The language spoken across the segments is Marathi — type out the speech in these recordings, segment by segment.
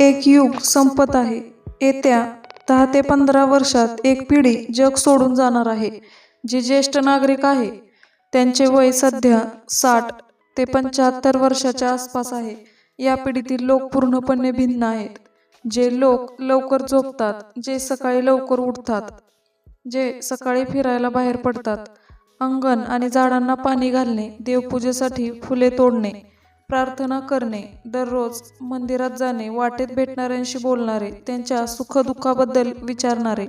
एक युग संपत आहे. येत्या दहा ते पंधरा वर्षात एक पिढी जग सोडून जाणार आहे. जे ज्येष्ठ नागरिक आहे त्यांचे वय सध्या साठ ते पंच्याहत्तर वर्षाच्या आसपास आहे. या पिढीतील लोक पूर्णपणे भिन्न आहेत. जे लोक लवकर झोपतात जे सकाळी लवकर उठतात जे सकाळी फिरायला बाहेर पडतात अंगण आणि झाडांना पाणी घालणे देवपूजेसाठी फुले तोडणे प्रार्थना करणे दररोज मंदिरात जाणे वाटेत भेटणाऱ्यांशी बोलणारे त्यांच्या सुखदुःखाबद्दल विचारणारे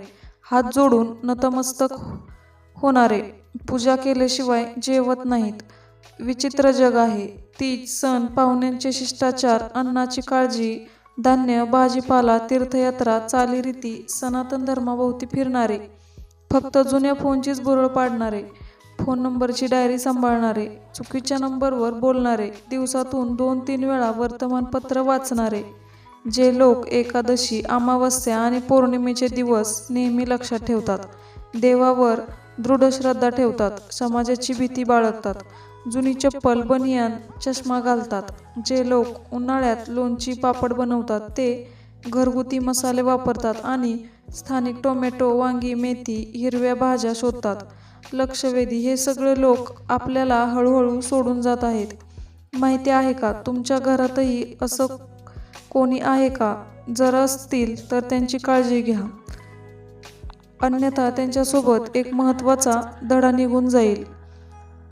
हात जोडून नतमस्तक होणारे पूजा केल्याशिवाय जेवत नाहीत. विचित्र जग आहे. तीज सण पाहुण्यांचे शिष्टाचार अन्नाची काळजी धान्य भाजीपाला तीर्थयात्रा चालीरीती सनातन धर्माभोवती फिरणारे फक्त जुन्या फोनचीच बुरळ पाडणारे फोन नंबरची डायरी सांभाळणारे चुकीच्या नंबरवर बोलणारे दिवसातून दोन तीन वेळा वर्तमानपत्र वाचणारे जे लोक एकादशी अमावस्या आणि पौर्णिमेचे दिवस नेहमी लक्षात ठेवतात देवावर दृढ श्रद्धा ठेवतात समाजाची भीती बाळगतात जुनी चप्पल बनियान चष्मा घालतात जे लोक उन्हाळ्यात लोणची पापड बनवतात ते घरगुती मसाले वापरतात आणि स्थानिक टोमॅटो वांगी मेथी हिरव्या भाज्या शोधतात. लक्षवेधी हे सगळे लोक आपल्याला हळूहळू सोडून जात आहेत. माहिती आहे का? तुमच्या घरातही असं कोणी आहे का? जर असतील तर त्यांची काळजी घ्या. अन्यथा त्यांच्यासोबत एक महत्त्वाचा धडा निघून जाईल.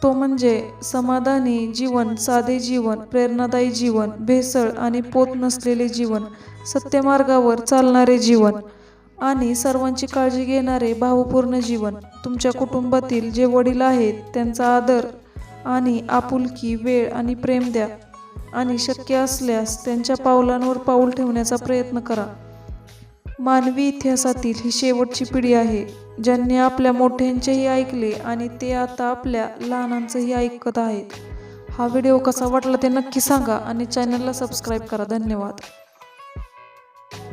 तो म्हणजे समाधानी जीवन साधे जीवन प्रेरणादायी जीवन भेसळ आणि पोत नसलेले जीवन सत्यमार्गावर चालणारे जीवन. आणि सर्वांची काळजी घेणारे भावपूर्ण जीवन. तुमच्या कुटुंबातील जे वडील आहेत त्यांचा आदर आणि आपुलकी वेळ आणि प्रेम द्या. आणि शक्य असल्यास त्यांच्या पावलांवर पाऊल ठेवण्याचा प्रयत्न करा. मानवी इतिहासातील ही शेवटची पिढी आहे ज्यांनी आपल्या मोठ्यांचेही ऐकले आणि ते आता आपल्या लहानांचंही ऐकत आहेत. हा व्हिडिओ कसा वाटला ते नक्की सांगा आणि चॅनलला सबस्क्राईब करा. धन्यवाद.